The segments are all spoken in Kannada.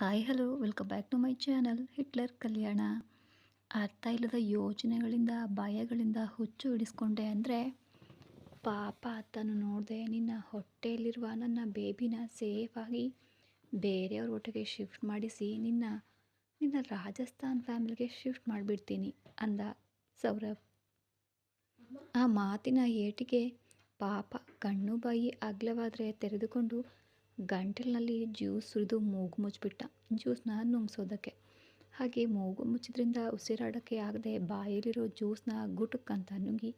Hi, hello, welcome back to my channel Hitler Kalyana. ಅರ್ಥ ಇಲ್ಲದ ಯೋಜನೆಗಳಿಂದ ಭಯಗಳಿಂದ ಹುಚ್ಚು ಹಿಡಿಸ್ಕೊಂಡೆ ಅಂದರೆ, ಪಾಪ ತಾನು ನೋಡಿದೆ ನಿನ್ನ ಹೊಟ್ಟೆಯಲ್ಲಿರುವ ನನ್ನ ಬೇಬಿನ ಸೇಫಾಗಿ ಬೇರೆಯವ್ರ ಒಟ್ಟಿಗೆ ಶಿಫ್ಟ್ ಮಾಡಿಸಿ ನಿನ್ನ ನಿನ್ನ ರಾಜಸ್ಥಾನ್ ಫ್ಯಾಮಿಲಿಗೆ ಶಿಫ್ಟ್ ಮಾಡಿಬಿಡ್ತೀನಿ ಅಂದ ಸೌರಭ್. ಆ ಮಾತಿನ ಏಟಿಗೆ ಪಾಪ ಕಣ್ಣು ಬಾಯಿ ಅಗ್ಲವಾದರೆ ತೆರೆದುಕೊಂಡು ಗಂಟಲಿನಲ್ಲಿ ಜ್ಯೂಸ್ ಸುರಿದು ಮೂಗು ಮುಚ್ಚಿಬಿಟ್ಟ. ಜ್ಯೂಸ್ನ ನುಂಗ್ಸೋದಕ್ಕೆ. ಹಾಗೆ ಮೂಗು ಮುಚ್ಚಿದ್ರಿಂದ ಉಸಿರಾಡೋಕ್ಕೆ ಆಗದೆ ಬಾಯಲ್ಲಿರೋ ಜ್ಯೂಸ್ನ ಗುಟುಕ್ಕಂತ ನುಂಗಿ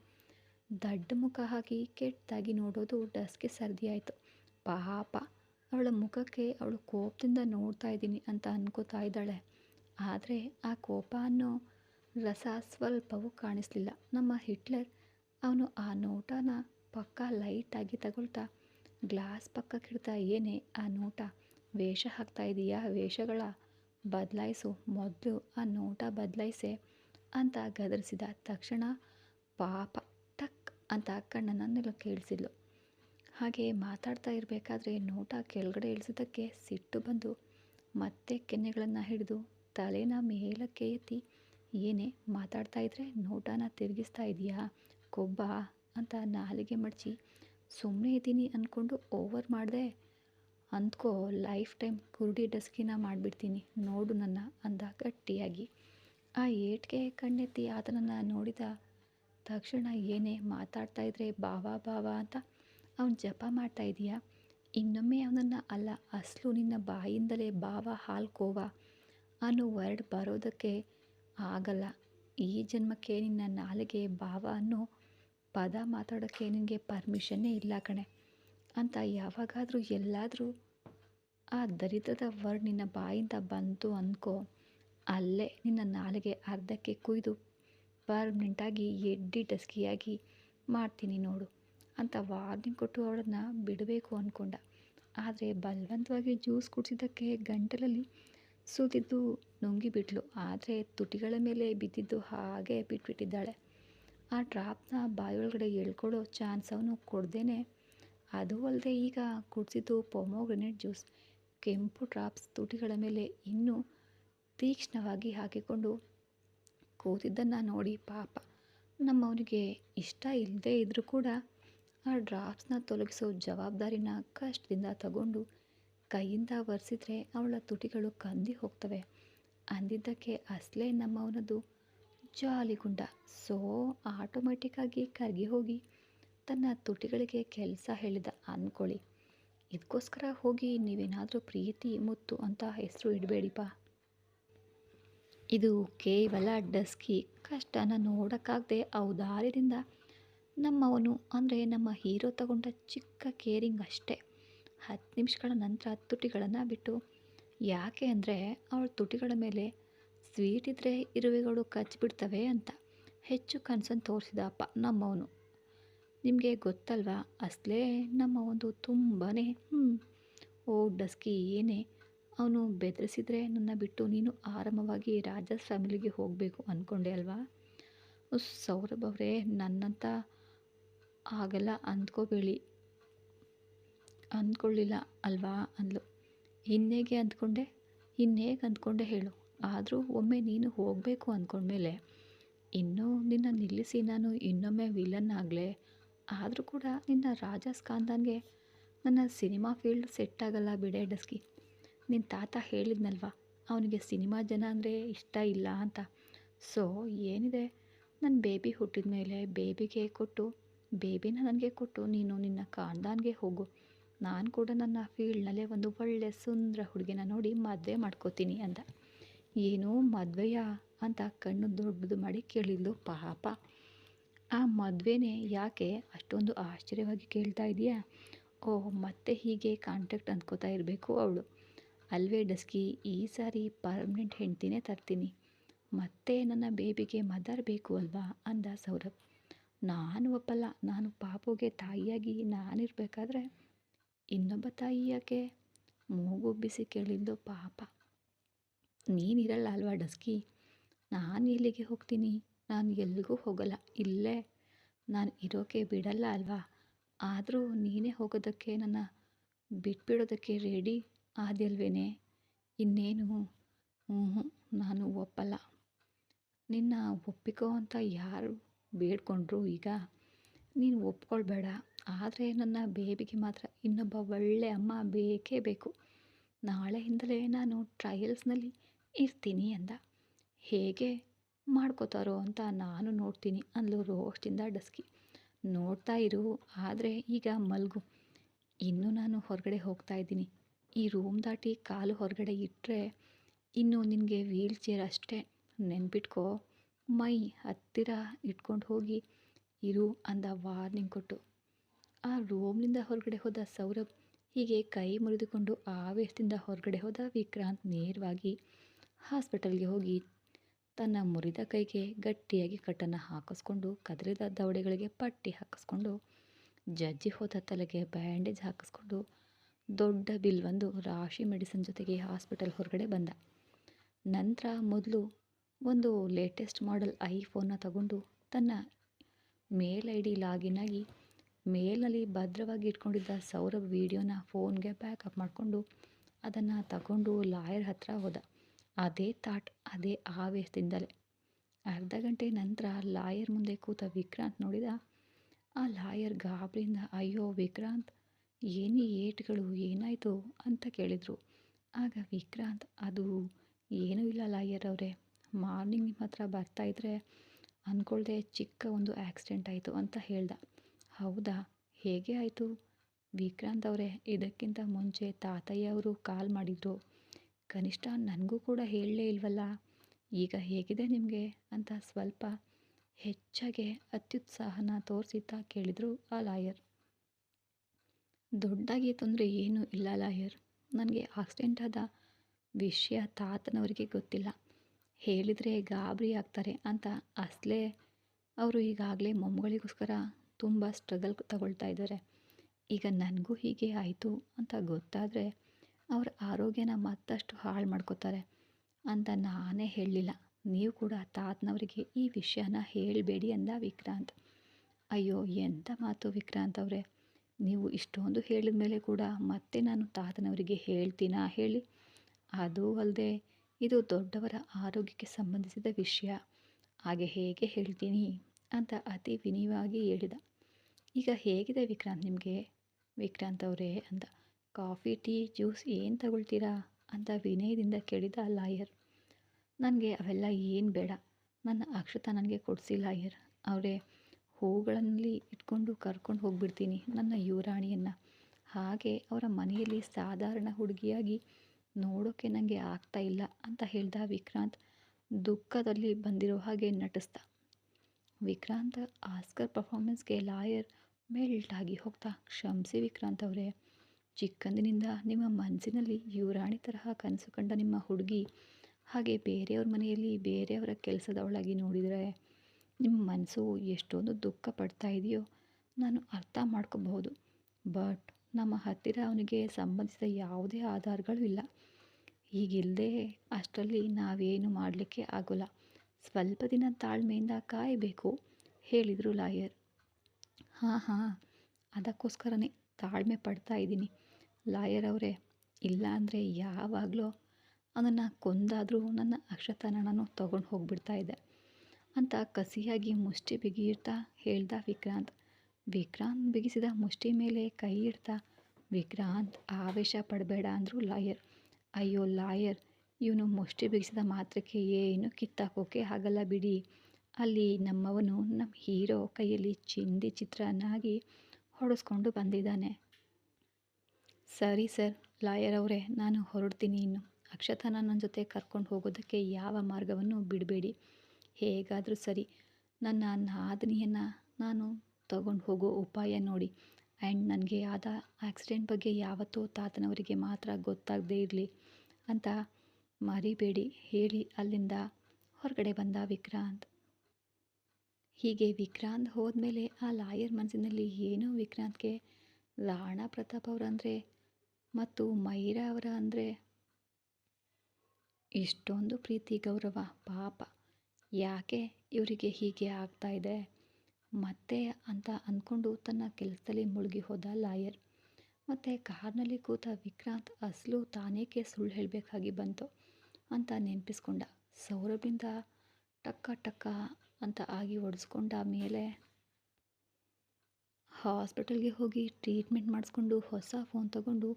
ದಡ್ಡ ಮುಖ ಹಾಕಿ ಕೆಟ್ಟದಾಗಿ ನೋಡೋದು ಡಸ್ಗೆ ಸರ್ದಿ ಆಯಿತು ಪಾಪ, ಅವಳ ಮುಖಕ್ಕೆ ಅವಳು ಕೋಪದಿಂದ ನೋಡ್ತಾ ಇದ್ದೀನಿ ಅಂತ ಅನ್ಕೋತಾ ಇದ್ದಾಳೆ. ಆದರೆ ಆ ಕೋಪ ಅನ್ನೋ ರಸ ಸ್ವಲ್ಪವೂ ಕಾಣಿಸ್ಲಿಲ್ಲ. ನಮ್ಮ ಹಿಟ್ಲರ್ ಅವನು ಆ ನೋಟನ ಪಕ್ಕ ಲೈಟಾಗಿ ತಗೊಳ್ತಾ ಗ್ಲಾಸ್ ಪಕ್ಕಕ್ಕಿಡ್ತಾ ಏನೇ ಆ ನೋಟ ವೇಷ ಹಾಕ್ತಾ ಇದೀಯಾ? ವೇಷಗಳ ಬದಲಾಯಿಸು, ಮೊದಲು ಆ ನೋಟ ಬದಲಾಯಿಸೆ ಅಂತ ಗದರಿಸಿದ ತಕ್ಷಣ ಪಾಪ ಟಕ್ ಅಂತ ಕಣ್ಣನನ್ನೆಲ್ಲ ಕೇಳಿಸಿದ್ಲು. ಹಾಗೆ ಮಾತಾಡ್ತಾ ಇರಬೇಕಾದ್ರೆ ನೋಟ ಕೆಳಗಡೆ ಇಳಿಸಿದ್ದಕ್ಕೆ ಸಿಟ್ಟು ಬಂದು ಮತ್ತೆ ಕೆನ್ನೆಗಳನ್ನು ಹಿಡಿದು ತಲೆನ ಮೇಲಕ್ಕೆ ಎತ್ತಿ, ಏನೇ ಮಾತಾಡ್ತಾ ಇದ್ರೆ ನೋಟನ ತಿರುಗಿಸ್ತಾ ಇದೆಯಾ? ಕೊಬ್ಬ? ಅಂತ ನಾಲಿಗೆ ಮಡಚಿ ಸುಮ್ಮನೆ ಇದ್ದೀನಿ ಅಂದ್ಕೊಂಡು ಓವರ್ ಮಾಡಿದೆ. ಅಂದ್ಕೋ ಲೈಫ್ ಟೈಮ್ ಕುರುಡಿ ಡಸ್ಕಿನ ಮಾಡಿಬಿಡ್ತೀನಿ, ನೋಡು ನನ್ನ ಅಂದ ಗಟ್ಟಿಯಾಗಿ ಆ ಏಟ್ಗೆ ಕಣ್ಣೆತ್ತಿ ಆತನನ್ನು ನೋಡಿದ ತಕ್ಷಣ ಏನೇ ಮಾತಾಡ್ತಾ ಇದ್ರೆ ಬಾವ ಬಾವ ಅಂತ ಅವನು ಜಪ ಮಾಡ್ತಾ ಇದೀಯಾ? ಇನ್ನೊಮ್ಮೆ ಅವನನ್ನು ಅಲ್ಲ, ಅಸಲು ನಿನ್ನ ಬಾಯಿಂದಲೇ ಬಾವ ಹಾಲು ಕೋವ? ಅನ್ನೋ ವರ್ಡ್ ಬರೋದಕ್ಕೆ ಆಗಲ್ಲ. ಈ ಜನ್ಮಕ್ಕೆ ನಿನ್ನ ನಾಲಿಗೆ ಭಾವ ಅನ್ನೋ ಪದ ಮಾತಾಡೋಕ್ಕೆ ನಿನಗೆ ಪರ್ಮಿಷನ್ನೇ ಇಲ್ಲ ಕಣೆ ಅಂತ ಯಾವಾಗಾದರೂ ಎಲ್ಲಾದರೂ ಆ ದರಿದ್ರದ ವರ್ಡ್ ನಿನ್ನ ಬಾಯಿಂದ ಬಂತು ಅಂದ್ಕೋ ಅಲ್ಲೇ ನಿನ್ನ ನಾಲಿಗೆ ಅರ್ಧಕ್ಕೆ ಕುಯ್ದು ಪರ್ಮನೆಂಟಾಗಿ ಎಡ್ಡಿ ಡಸ್ಕಿಯಾಗಿ ಮಾಡ್ತೀನಿ ನೋಡು ಅಂತ ವಾರ್ನಿಂಗ್ ಕೊಟ್ಟು ಅವಳನ್ನ ಬಿಡಬೇಕು ಅಂದ್ಕೊಂಡ ಆದರೆ ಬಲವಂತವಾಗಿ ಜ್ಯೂಸ್ ಕುಡಿಸಿದ್ದಕ್ಕೆ ಗಂಟಲಲ್ಲಿ ಸೂತಿದ್ದು ನುಂಗಿಬಿಟ್ಲು. ಆದರೆ ತುಟಿಗಳ ಮೇಲೆ ಬಿದ್ದಿದ್ದು ಹಾಗೆ ಬಿಟ್ಬಿಟ್ಟಿದ್ದಾಳೆ. ಆ ಡ್ರಾಪ್ನ ಬಾಯೊಳಗಡೆ ಎಳ್ಕೊಳ್ಳೋ ಚಾನ್ಸ್ ಅವನು ಕೊಡ್ದೇನೆ. ಅದು ಅಲ್ಲದೆ ಈಗ ಕುಡಿಸಿದ್ದು ಪೊಮೋಗ್ರೆನೇಟ್ ಜ್ಯೂಸ್ ಕೆಂಪು ಡ್ರಾಪ್ಸ್ ತುಟಿಗಳ ಮೇಲೆ ಇನ್ನೂ ತೀಕ್ಷ್ಣವಾಗಿ ಹಾಕಿಕೊಂಡು ಕೂತಿದ್ದನ್ನು ನೋಡಿ ಪಾಪ. ನಮ್ಮವನಿಗೆ ಇಷ್ಟ ಇಲ್ಲದೇ ಇದ್ದರೂ ಕೂಡ ಆ ಡ್ರಾಪ್ಸ್ನ ತೊಲಗಿಸೋ ಜವಾಬ್ದಾರಿನ ಕಷ್ಟದಿಂದ ತಗೊಂಡು ಕೈಯಿಂದ ಒರೆಸಿದ್ರೆ ಅವಳ ತುಟಿಗಳು ಕಂದಿ ಹೋಗ್ತವೆ. ಅಂದಿದ್ದಕ್ಕೆ ಅಸಲೇ ನಮ್ಮವನದು ಜಾಲಿಗುಂಡ. ಸೊ ಆಟೋಮೆಟಿಕ್ಕಾಗಿ ಕರಗಿ ಹೋಗಿ ತನ್ನ ತುಟಿಗಳಿಗೆ ಕೆಲಸ ಹೇಳಿದ. ಅಂದ್ಕೊಳ್ಳಿ ಇದಕ್ಕೋಸ್ಕರ ಹೋಗಿ ನೀವೇನಾದರೂ ಪ್ರೀತಿ, ಮುತ್ತು ಅಂತ ಹೆಸರು ಇಡಬೇಡಿಪ್ಪ. ಇದು ಕೇವಲ ಡಸ್ಕಿ. ಕಷ್ಟನ ನೋಡೋಕ್ಕಾಗದೆ ಔದಾರ್ಯದಿಂದ ನಮ್ಮವನು, ಅಂದರೆ ನಮ್ಮ ಹೀರೋ ತಗೊಂಡ ಚಿಕ್ಕ ಕೇರಿಂಗ್ ಅಷ್ಟೇ. ಹತ್ತು ನಿಮಿಷಗಳ ನಂತರ ತುಟಿಗಳನ್ನು ಬಿಟ್ಟು, ಯಾಕೆ ಅಂದರೆ ಅವಳ ತುಟಿಗಳ ಮೇಲೆ ಸ್ವೀಟ್ ಇದ್ದರೆ ಇರುವೆಗಳು ಕಚ್ಚಿಬಿಡ್ತವೆ ಅಂತ ಹೆಚ್ಚು ಕನ್ಸನ್ ತೋರಿಸಿದ ಅಪ್ಪ ನಮ್ಮವನು. ನಿಮಗೆ ಗೊತ್ತಲ್ವಾ? ಅಸಲೇ ನಮ್ಮ ಒಂದು ತುಂಬಾ ಹ್ಞೂ ಓ ಡಸ್ಕಿ ಏನೇ, ಅವನು ಬೆದರಿಸಿದ್ರೆ ನನ್ನ ಬಿಟ್ಟು ನೀನು ಆರಾಮವಾಗಿ ರಾಜಸ್ ಫ್ಯಾಮಿಲಿಗೆ ಹೋಗಬೇಕು ಅಂದ್ಕೊಂಡೆ ಅಲ್ವಾ? ಸೌರಭ್ ಅವರೇ, ನನ್ನಂತ ಆಗಲ್ಲ, ಅಂದ್ಕೋಬೇಡಿ. ಅಂದ್ಕೊಳ್ಳಿಲ್ಲ ಅಲ್ವಾ? ಅಂದ್ಲು. ಇನ್ನೇಗೆ ಅಂದ್ಕೊಂಡೆ? ಇನ್ನೇಗೆ ಅಂದ್ಕೊಂಡೆ ಹೇಳು. ಆದರೂ ಒಮ್ಮೆ ನೀನು ಹೋಗಬೇಕು ಅಂದ್ಕೊಂಡ್ಮೇಲೆ ಇನ್ನೂ ನಿನ್ನ ನಿಲ್ಲಿಸಿ ನಾನು ಇನ್ನೊಮ್ಮೆ ವಿಲನ್ ಆಗಲೇ, ಆದರೂ ಕೂಡ ನಿನ್ನ ರಾಜ ಸ್ಕಾಂದನ್ಗೆ ನನ್ನ ಸಿನಿಮಾ ಫೀಲ್ಡ್ ಸೆಟ್ ಆಗಲ್ಲ ಬಿಡೆ ಡಸ್ಕಿ. ನಿನ್ನ ತಾತ ಹೇಳಿದ್ನಲ್ವ, ಅವನಿಗೆ ಸಿನಿಮಾ ಜನ ಅಂದರೆ ಇಷ್ಟ ಇಲ್ಲ ಅಂತ. ಸೊ ಏನಿದೆ? ನನ್ನ ಬೇಬಿ ಹುಟ್ಟಿದ ಮೇಲೆ ಬೇಬಿಗೆ ಕೊಟ್ಟು ಬೇಬಿನ ನನಗೆ ಕೊಟ್ಟು ನೀನು ನಿನ್ನ ಖಾನ್ದಾನ್ಗೆ ಹೋಗು. ನಾನು ಕೂಡ ನನ್ನ ಫೀಲ್ಡ್ನಲ್ಲೇ ಒಂದು ಒಳ್ಳೆ ಸುಂದರ ಹುಡುಗಿನ ನೋಡಿ ಮದುವೆ ಮಾಡ್ಕೋತೀನಿ ಅಂದ. ಏನು ಮದುವೆಯಾ ಅಂತ ಕಣ್ಣು ದೊಡ್ಡದು ಮಾಡಿ ಕೇಳಿದ್ಲು ಪಾಪ. ಆ ಮದುವೆನೇ ಯಾಕೆ ಅಷ್ಟೊಂದು ಆಶ್ಚರ್ಯವಾಗಿ ಕೇಳ್ತಾ ಇದೆಯಾ ಓ, ಮತ್ತೆ ಹೀಗೆ ಕಾಂಟ್ಯಾಕ್ಟ್ ಅಂದ್ಕೋತಾ ಇರಬೇಕು ಅವಳು. ಅಲ್ವೇ ಡಸ್ಕಿ, ಈ ಸಾರಿ ಪರ್ಮನೆಂಟ್ ಹೆಂಡ್ತಿನೇ ತರ್ತೀನಿ. ಮತ್ತೆ ನನ್ನ ಬೇಬಿಗೆ ಮದರ್ ಬೇಕು ಅಲ್ವಾ? ಅಂದ ಸೌರಭ್. ನಾನು ಒಪ್ಪಲ್ಲ, ನಾನು ಪಾಪುಗೆ ತಾಯಿಯಾಗಿ ನಾನಿರಬೇಕಾದ್ರೆ ಇನ್ನೊಬ್ಬ ತಾಯಿ ಯಾಕೆ? ಬಿಸಿ ಕೇಳಿದ್ಲು ಪಾಪ. ನೀನಿರಲ್ಲ ಅಲ್ವಾ ಡಸ್ಕಿ? ನಾನು ಎಲ್ಲಿಗೆ ಹೋಗ್ತೀನಿ. ನಾನು ಎಲ್ಲಿಗೂ ಹೋಗಲ್ಲ. ಇಲ್ಲೇ ನಾನು ಇರೋಕ್ಕೆ ಬಿಡಲ್ಲ ಅಲ್ವಾ? ಆದರೂ ನೀನೇ ಹೋಗೋದಕ್ಕೆ ನನ್ನ ಬಿಟ್ಬಿಡೋದಕ್ಕೆ ರೆಡಿ ಆದ್ಯಲ್ವೇನೆ? ಇನ್ನೇನು? ಹ್ಞೂ ನಾನು ಒಪ್ಪಲ್ಲ. ನಿನ್ನ ಒಪ್ಪಿಕೋ ಅಂತ ಯಾರು ಬೇಡ್ಕೊಂಡ್ರು ಈಗ? ನೀನು ಒಪ್ಕೊಳ್ಬೇಡ. ಆದರೆ ನನ್ನ ಬೇಬಿಗೆ ಮಾತ್ರ ಇನ್ನೊಬ್ಬ ಒಳ್ಳೆಯ ಅಮ್ಮ ಬೇಕೇ ಬೇಕು. ನಾಳೆಯಿಂದಲೇ ನಾನು ಟ್ರಯಲ್ಸ್ನಲ್ಲಿ ಇರ್ತೀನಿ ಅಂದ. ಹೇಗೆ ಮಾಡ್ಕೋತಾರೋ ಅಂತ ನಾನು ನೋಡ್ತೀನಿ ಅಂದ್ಲು ರೋಷ್ಟಿಂದ ಡಸ್ಕಿ. ನೋಡ್ತಾ ಇರು, ಆದರೆ ಈಗ ಮಲ್ಗು. ಇನ್ನೂ ನಾನು ಹೊರಗಡೆ ಹೋಗ್ತಾ ಇದ್ದೀನಿ. ಈ ರೂಮ್ ದಾಟಿ ಕಾಲು ಹೊರಗಡೆ ಇಟ್ಟರೆ ಇನ್ನು ನಿನಗೆ ವೀಲ್ ಚೇರ್ ಅಷ್ಟೇ. ನೆನ್ಪಿಟ್ಕೋ. ಮೈ ಹತ್ತಿರ ಇಟ್ಕೊಂಡು ಹೋಗಿ ಇರು ಅಂದ ವಾರ್ನಿಂಗ್ ಕೊಟ್ಟು. ಆ ರೂಮ್ನಿಂದ ಹೊರಗಡೆ ಹೋದ ಸೌರಭ್ ಹೀಗೆ ಕೈ ಮುರಿದುಕೊಂಡು ಆವೇಶದಿಂದ ಹೊರಗಡೆ ಹೋದ ವಿಕ್ರಾಂತ್ ನೇರವಾಗಿ ಹಾಸ್ಪಿಟಲ್ಗೆ ಹೋಗಿ ತನ್ನ ಮುರಿದ ಕೈಗೆ ಗಟ್ಟಿಯಾಗಿ ಕಟ್ಟನ್ನು ಹಾಕಿಸ್ಕೊಂಡು ಕದರಿದ ದವಡೆಗಳಿಗೆ ಪಟ್ಟಿ ಹಾಕಿಸ್ಕೊಂಡು ಜಜ್ಜಿ ಹೋದ ತಲೆಗೆ ಬ್ಯಾಂಡೇಜ್ ಹಾಕಿಸ್ಕೊಂಡು ದೊಡ್ಡ ಬಿಲ್ ಬಂದು ರಾಶಿ ಮೆಡಿಸಿನ್ ಜೊತೆಗೆ ಹಾಸ್ಪಿಟಲ್ ಹೊರಗಡೆ ಬಂದ. ನಂತರ ಮೊದಲು ಒಂದು ಲೇಟೆಸ್ಟ್ ಮಾಡೆಲ್ ಐಫೋನ್ನ ತಗೊಂಡು ತನ್ನ ಮೇಲ್ ಐ ಡಿ ಲಾಗಿನ್ ಆಗಿ ಮೇಲ್ನಲ್ಲಿ ಭದ್ರವಾಗಿ ಇಟ್ಕೊಂಡಿದ್ದ ಸೌರಭ್ ವೀಡಿಯೋನ ಫೋನ್ಗೆ ಬ್ಯಾಕಪ್ ಮಾಡಿಕೊಂಡು ಅದನ್ನು ತಗೊಂಡು ಲಾಯರ್ ಹತ್ರ ಹೋದ. ಅದೇ ಥಾಟ್, ಅದೇ ಆವೇಶದಿಂದಲೇ. ಅರ್ಧ ಗಂಟೆ ನಂತರ ಲಾಯರ್ ಮುಂದೆ ಕೂತ ವಿಕ್ರಾಂತ್ ನೋಡಿದ, ಆ ಲಾಯರ್ ಗಾಬರಿಯಿಂದ, ಅಯ್ಯೋ ವಿಕ್ರಾಂತ್, ಏನೇ ಏಟ್ಗಳು, ಏನಾಯಿತು? ಅಂತ ಕೇಳಿದರು. ಆಗ ವಿಕ್ರಾಂತ್, ಅದು ಏನೂ ಇಲ್ಲ ಲಾಯರ್ ಅವರೇ. ಮಾರ್ನಿಂಗ್ ನಿಮ್ಮ ಹತ್ರ ಬರ್ತಾಯಿದ್ರೆ ಅಂದ್ಕೊಳ್ದೆ ಚಿಕ್ಕ ಒಂದು ಆಕ್ಸಿಡೆಂಟ್ ಆಯಿತು, ಅಂತ ಹೇಳ್ದ. ಹೌದಾ? ಹೇಗೆ ಆಯಿತು? ವಿಕ್ರಾಂತ್ ಅವರೇ, ಇದಕ್ಕಿಂತ ಮುಂಚೆ ತಾತಯ್ಯ ಅವರು ಕಾಲ್ ಮಾಡಿದರು. ಕನಿಷ್ಠ ನನಗೂ ಕೂಡ ಹೇಳಲೇ ಇಲ್ವಲ್ಲ? ಈಗ ಹೇಗಿದೆ ನಿಮಗೆ? ಅಂತ ಸ್ವಲ್ಪ ಹೆಚ್ಚಾಗೆ ಅತ್ಯುತ್ಸಾಹನ ತೋರಿಸುತ್ತಾ ಕೇಳಿದರು ಆ ಲಾಯರ್. ದೊಡ್ಡದಾಗಿ ತೊಂದರೆ ಏನೂ ಇಲ್ಲ ಲಾಯರ್. ನನಗೆ ಆಕ್ಸಿಡೆಂಟ್ ಆದ ವಿಷಯ ತಾತನವರಿಗೆ ಗೊತ್ತಿಲ್ಲ. ಹೇಳಿದರೆ ಗಾಬರಿ ಆಗ್ತಾರೆ ಅಂತ ಅಸಲೇ ಅವರು ಈಗಾಗಲೇ ಮೊಮ್ಮಗಳಿಗೋಸ್ಕರ ತುಂಬ ಸ್ಟ್ರಗಲ್ ತಗೊಳ್ತಾ ಇದ್ದಾರೆ. ಈಗ ನನಗೂ ಹೀಗೆ ಆಯಿತು ಅಂತ ಗೊತ್ತಾದರೆ ಅವ್ರ ಆರೋಗ್ಯನ ಮತ್ತಷ್ಟು ಹಾಳು ಮಾಡ್ಕೋತಾರೆ ಅಂತ ನಾನೇ ಹೇಳಲಿಲ್ಲ. ನೀವು ಕೂಡ ತಾತನವರಿಗೆ ಈ ವಿಷಯನ ಹೇಳಬೇಡಿ ಅಂದ ವಿಕ್ರಾಂತ್. ಅಯ್ಯೋ ಎಂಥ ಮಾತು ವಿಕ್ರಾಂತ್ ಅವರೇ. ನೀವು ಇಷ್ಟೊಂದು ಹೇಳಿದ ಮೇಲೆ ಕೂಡ ಮತ್ತೆ ನಾನು ತಾತನವರಿಗೆ ಹೇಳ್ತೀನಾ ಹೇಳಿ. ಅದೂ ಅಲ್ಲದೆ ಇದು ದೊಡ್ಡವರ ಆರೋಗ್ಯಕ್ಕೆ ಸಂಬಂಧಿಸಿದ ವಿಷಯ. ಹಾಗೆ ಹೇಗೆ ಹೇಳ್ತೀನಿ ಅಂತ ಅತಿ ವಿನಯವಾಗಿ ಹೇಳಿದ. ಈಗ ಹೇಗಿದೆ ವಿಕ್ರಾಂತ್ ನಿಮಗೆ? ವಿಕ್ರಾಂತ್ ಅವರೇ ಅಂದ ಕಾಫಿ, ಟೀ, ಜ್ಯೂಸ್ ಏನು ತಗೊಳ್ತೀರಾ? ಅಂತ ವಿನಯದಿಂದ ಕೇಳಿದ ಲಾಯರ್. ನನಗೆ ಅವೆಲ್ಲ ಏನು ಬೇಡ. ನನ್ನ ಅಕ್ಷತ ನನಗೆ ಕೊಡಿಸಿ ಲಾಯರ್. ಅವರೇ ಹೂಗಳಲ್ಲಿ ಇಟ್ಕೊಂಡು ಕರ್ಕೊಂಡು ಹೋಗ್ಬಿಡ್ತೀನಿ ನನ್ನ ಯುವರಾಣಿಯನ್ನು. ಹಾಗೆ ಅವರ ಮನೆಯಲ್ಲಿ ಸಾಧಾರಣ ಹುಡುಗಿಯಾಗಿ ನೋಡೋಕ್ಕೆ ನನಗೆ ಆಗ್ತಾ ಇಲ್ಲ ಅಂತ ಹೇಳ್ದ ವಿಕ್ರಾಂತ್ ದುಃಖದಲ್ಲಿ ಬಂದಿರೋ ಹಾಗೆ ನಟಿಸ್ದ. ವಿಕ್ರಾಂತ್ ಆಸ್ಕರ್ ಪರ್ಫಾರ್ಮೆನ್ಸ್ಗೆ ಲಾಯರ್ ಮೇಲ್ಟಾಗಿ ಹೋಗ್ತಾ, ಕ್ಷಮಿಸಿ ವಿಕ್ರಾಂತ್ ಅವರೇ ಚಿಕ್ಕಂದಿನಿಂದ ನಿಮ್ಮ ಮನಸ್ಸಿನಲ್ಲಿ ಯುವರಾಣಿ ತರಹ ಕನಸು ಕಂಡ ನಿಮ್ಮ ಹುಡುಗಿ, ಹಾಗೆ ಬೇರೆಯವ್ರ ಮನೆಯಲ್ಲಿ ಬೇರೆಯವರ ಕೆಲಸದವಳಾಗಿ ನೋಡಿದರೆ ನಿಮ್ಮ ಮನಸ್ಸು ಎಷ್ಟೊಂದು ದುಃಖ ಪಡ್ತಾ ಇದೆಯೋ ನಾನು ಅರ್ಥ ಮಾಡ್ಕೋಬಹುದು. ಬಟ್ ನಮ್ಮ ಹತ್ತಿರ ಅವನಿಗೆ ಸಂಬಂಧಿಸಿದ ಯಾವುದೇ ಆಧಾರಗಳು ಇಲ್ಲ. ಈಗಿಲ್ಲದೆ ಅಷ್ಟರಲ್ಲಿ ನಾವೇನು ಮಾಡಲಿಕ್ಕೆ ಆಗೋಲ್ಲ. ಸ್ವಲ್ಪ ದಿನ ತಾಳ್ಮೆಯಿಂದ ಕಾಯಬೇಕು, ಹೇಳಿದರು ಲಾಯರ್. ಹಾಂ ಹಾಂ, ಅದಕ್ಕೋಸ್ಕರನೇ ತಾಳ್ಮೆ ಪಡ್ತಾ ಇದ್ದೀನಿ. ಲಾಯರ್ ಅವರೇ, ಇಲ್ಲ ಅಂದರೆ ಯಾವಾಗಲೂ ಅದನ್ನು ಕೊಂದಾದರೂ ನನ್ನ ಅಕ್ಷತನ ನಾನು ತೊಗೊಂಡು ಹೋಗಿಬಿಡ್ತಾ ಇದ್ದೆ ಅಂತ ಕಸಿಯಾಗಿ ಮುಷ್ಟಿ ಬಿಗಿಯಿಡ್ತಾ ಹೇಳ್ದ ವಿಕ್ರಾಂತ್. ವಿಕ್ರಾಂತ್ ಬಿಗಿಸಿದ ಮುಷ್ಟಿ ಮೇಲೆ ಕೈ ಇಡ್ತಾ, ವಿಕ್ರಾಂತ್, ಆವೇಶ ಪಡಬೇಡ ಅಂದರು ಲಾಯರ್. ಅಯ್ಯೋ ಲಾಯರ್, ಇವನು ಮುಷ್ಟಿ ಬಿಗಿಸಿದ ಮಾತ್ರಕ್ಕೆ ಏನು ಕಿತ್ತಾಕೋಕೆ ಆಗಲ್ಲ ಬಿಡಿ. ಅಲ್ಲಿ ನಮ್ಮವನು ನಮ್ಮ ಹೀರೋ ಕೈಯಲ್ಲಿ ಚಿಂದಿ ಚಿತ್ರನಾಗಿ ಹೊಡೆಸ್ಕೊಂಡು ಬಂದಿದ್ದಾನೆ. ಸರಿ ಸರ್, ಲಾಯರ್ ಅವರೇ, ನಾನು ಹೊರಡ್ತೀನಿ ಇನ್ನು. ಅಕ್ಷತನ ನನ್ನ ಜೊತೆ ಕರ್ಕೊಂಡು ಹೋಗೋದಕ್ಕೆ ಯಾವ ಮಾರ್ಗವನ್ನು ಬಿಡಬೇಡಿ. ಹೇಗಾದರೂ ಸರಿ, ನನ್ನ ನಾದಿನಿಯನ್ನು ನಾನು ತಗೊಂಡು ಹೋಗೋ ಉಪಾಯ ನೋಡಿ. ಆ್ಯಂಡ್ ನನಗೆ ಆದ ಆಕ್ಸಿಡೆಂಟ್ ಬಗ್ಗೆ ಯಾವತ್ತೂ ತಾತನವರಿಗೆ ಮಾತ್ರ ಗೊತ್ತಾಗದೇ ಇರಲಿ ಅಂತ ಮರಿಬೇಡಿ, ಹೇಳಿ ಅಲ್ಲಿಂದ ಹೊರಗಡೆ ಬಂದ ವಿಕ್ರಾಂತ್. ಹೀಗೆ ವಿಕ್ರಾಂತ್ ಹೋದ ಮೇಲೆ ಆ ಲಾಯರ್ ಮನಸ್ಸಿನಲ್ಲಿ ಏನೋ ವಿಕ್ರಾಂತ್ಗೆ ರಾಣಾ ಪ್ರತಾಪ್ ಅವರಂದರೆ ಮತ್ತು ಮೈರಾ ಅವರ ಅಂದರೆ ಇಷ್ಟೊಂದು ಪ್ರೀತಿ, ಗೌರವ, ಪಾಪ. ಯಾಕೆ ಇವರಿಗೆ ಹೀಗೆ ಆಗ್ತಾ ಇದೆ? ಮತ್ತೆ ಅಂತ ಅಂದ್ಕೊಂಡು ತನ್ನ ಕೆಲಸದಲ್ಲಿ ಮುಳುಗಿ ಹೋದ ಲಾಯರ್. ಮತ್ತು ಕಾರ್ನಲ್ಲಿ ಕೂತ ವಿಕ್ರಾಂತ್ ಅಸಲು ತಾನೇಕೆ ಸುಳ್ಳು ಹೇಳಬೇಕಾಗಿ ಬಂತು ಅಂತ ನೆನಪಿಸ್ಕೊಂಡ. ಸೌರಭಿಂದ ಟಕ್ಕ ಟಕ್ಕ ಅಂತ ಆಗಿ ಒಡಿಸ್ಕೊಂಡ ಮೇಲೆ ಹಾಸ್ಪಿಟಲ್ಗೆ ಹೋಗಿ ಟ್ರೀಟ್ಮೆಂಟ್ ಮಾಡಿಸ್ಕೊಂಡು ಹೊಸ ಫೋನ್ ತಗೊಂಡು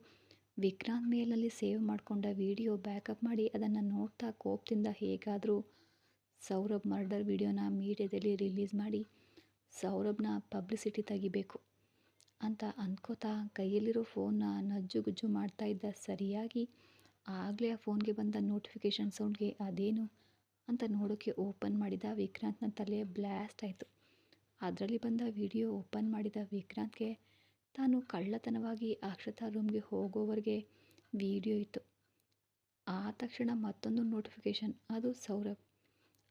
ವಿಕ್ರಾಂತ್ ಮೇಲಲ್ಲಿ ಸೇವ್ ಮಾಡಿಕೊಂಡ ವಿಡಿಯೋ ಬ್ಯಾಕಪ್ ಮಾಡಿ ಅದನ್ನು ನೋಡ್ತಾ ಕೋಪದಿಂದ ಹೇಗಾದರೂ ಸೌರಭ್ ಮರ್ಡರ್ ವಿಡಿಯೋನ ಮೀಡಿಯಾದಲ್ಲಿ ರಿಲೀಸ್ ಮಾಡಿ ಸೌರಭ್ನ ಪಬ್ಲಿಸಿಟಿ ತೆಗಿಬೇಕು ಅಂತ ಅಂದ್ಕೋತಾ ಕೈಯಲ್ಲಿರೋ ಫೋನ್ನ ನಜ್ಜುಗುಜ್ಜು ಮಾಡ್ತಾ ಇದ್ದ ಸರಿಯಾಗಿ ಆಗಲೇ ಆ ಫೋನ್ಗೆ ಬಂದ ನೋಟಿಫಿಕೇಷನ್ ಸೌಂಡ್ಗೆ ಅದೇನು ಅಂತ ನೋಡೋಕ್ಕೆ ಓಪನ್ ಮಾಡಿದ ವಿಕ್ರಾಂತ್ನ ತಲೆ ಬ್ಲ್ಯಾಸ್ಟ್ ಆಯಿತು. ಅದರಲ್ಲಿ ಬಂದ ವಿಡಿಯೋ ಓಪನ್ ಮಾಡಿದ ವಿಕ್ರಾಂತ್ಗೆ ತಾನು ಕಳ್ಳತನವಾಗಿ ಅಕ್ಷತಾ ರೂಮ್ಗೆ ಹೋಗೋವರೆಗೆ ವಿಡಿಯೋ ಇತ್ತು. ಆ ತಕ್ಷಣ ಮತ್ತೊಂದು ನೋಟಿಫಿಕೇಷನ್ ಅದು ಸೌರಭ್.